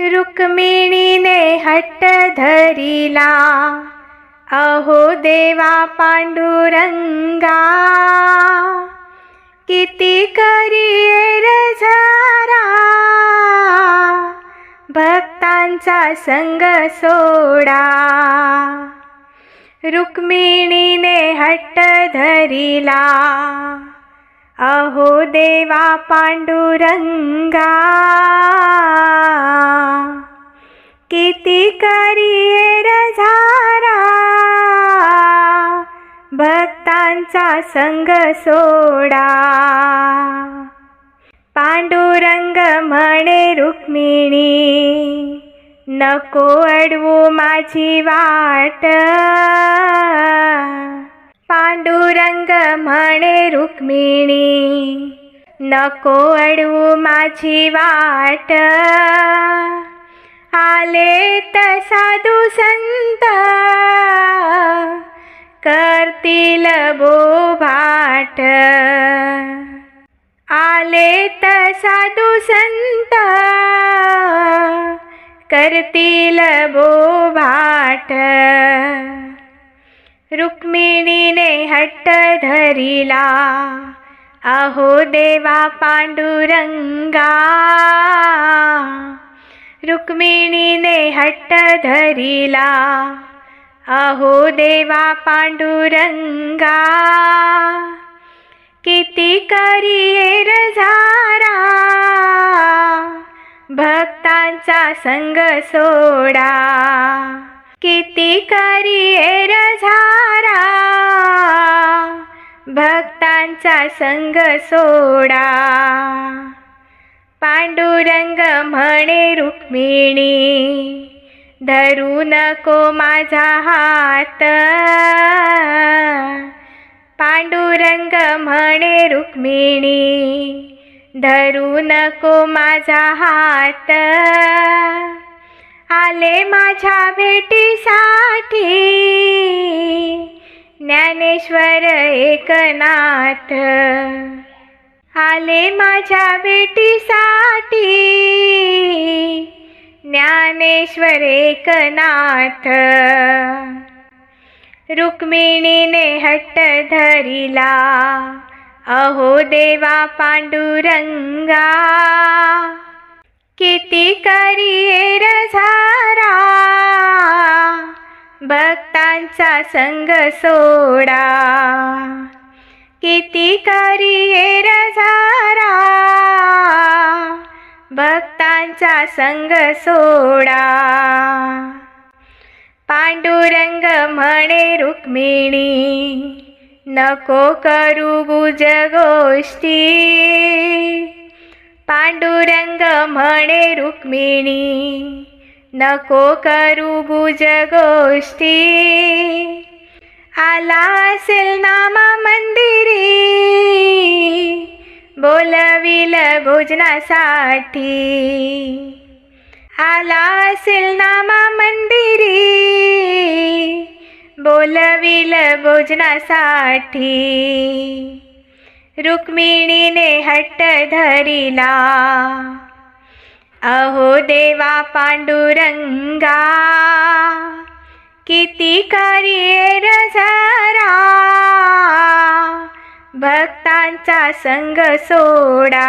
रुक्मिणीने हट्ट धरिला. अहो देवा पांडुरंगा किती करिये रे भक्तांचा संग सोडा. रुक्मिणीने हट्ट धरिला. अहो देवा पांडुरंगा करिये भक्तांचा संग सोडा. पांडुरंग म्हणे रुक्मिणी नको अडवू माझी वाट. पांडुरंग म्हणे रुक्मिणी नको अडवू माझी वाट. आले तर साधू संत. करतील बोभाट आले तर साधू संत. करतील बोभाट रुक्मिणीने हट्ट धरिला. अहो देवा पांडुरंगा. रुक्मिणीने हट्ट धरिला. अहो देवा पांडुरंगा किती करिये झारा. भक्तांचा संग सोडा. किती करिये झारा. भक्तांचा संग सोडा. पांडुरंग म्हणे रुक्मिणी धरू नको माझा हात. पांडुरंग म्हणे रुक्मिणी धरू नको माझा हात. आले माझ्या भेटीसाठी ज्ञानेश्वर एकनाथ. आले माझ्या भेटीसाठी. ज्ञानेश्वर एकनाथ. रुक्मिणीने हट्ट धरिला. अहो देवा पांडुरंगा. किती करिये रे झारा. भक्तांचा संग सोडा. किती करिये रे झारा भक्तांचा संग सोडा. पांडुरंग म्हणे रुक्मिणी नको करू बुज गोष्टी. पांडुरंग म्हणे रुक्मिणी नको करू गुज गोष्टी. आला असेल नामा मंदिरी बोलविल भोजनासाठी. आला असेल नामा मंदिरी बोलविल भोजनासाठी. रुक्मिणीने हट्ट धरिला अहो देवा पांडुरंगा. किती करिये रे भक्तांचा संग सोडा.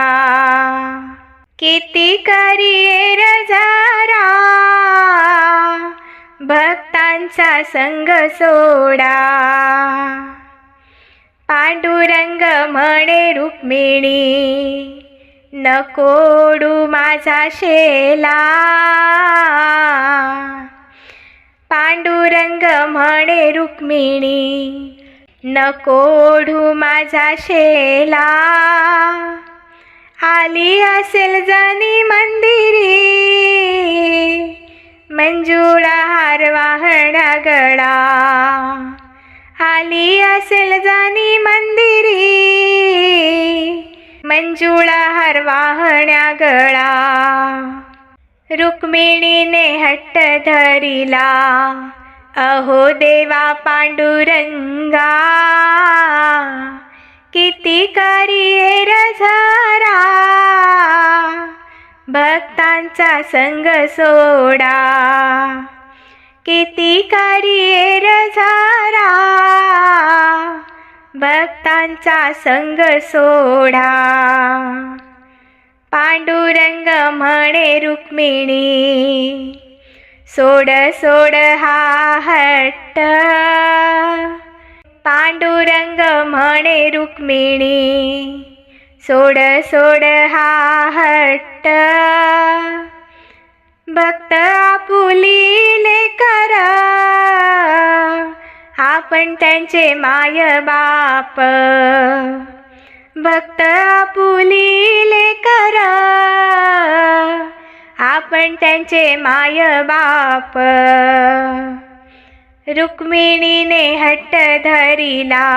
किती करिये रे भक्तांचा संग सोडा. पांडुरंग म्हणे रुक्मिणी नकोडू माझा शेला. पांडुरंग म्हणे रुक्मिणी नकोढू माझा शेला. आली असेल जानी मंदिरी मंजुळा हार वाहणा गळा. आली असेल जाणी मंदिरी मंजुळा हार वाहण्या गळा. रुक्मिणीने हट्ट धरिला. अहो देवा पांडुरंगा किती करिये रझारा भक्तांचा संग सोडा. किती करिये रझारा भक्तांचा संग सोडा. म्हणे रुक्मिणी सोड सोड हा हट्ट. पांडुरंग म्हणे रुक्मिणी सोड सोड हा हट्ट. भक्त आपुलीले कर आपण त्यांचे माय बाप. भक्त आपुली पण त्यांचे माय बाप रुक्मिणीने हट्ट धरिला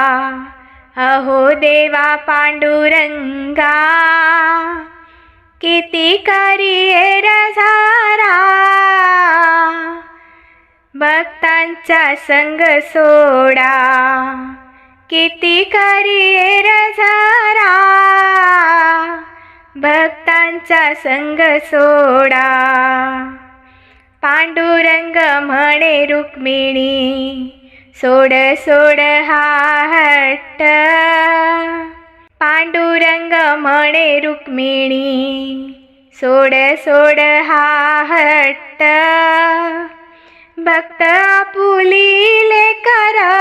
अहो देवा पांडुरंगा किती करिये रझारा भक्तांचा संग सोडा किती करिये रझारा आमचा संग सोडा. पांडुरंग म्हणे रुक्मिणी सोड सोड हा हट्ट. पांडुरंग म्हणे रुक्मिणी सोड सोड हा हट्ट. भक्त आपुलीले करा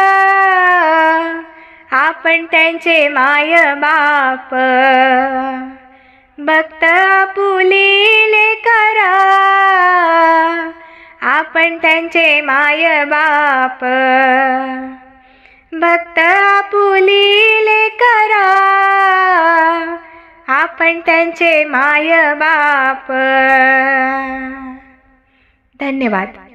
आपण त्यांचे माय बाप. भक्त आपुलीले करा आपण त्यांचे माय बाप. भक्त आपुलीले करा आपण त्यांचे माय बाप. धन्यवाद.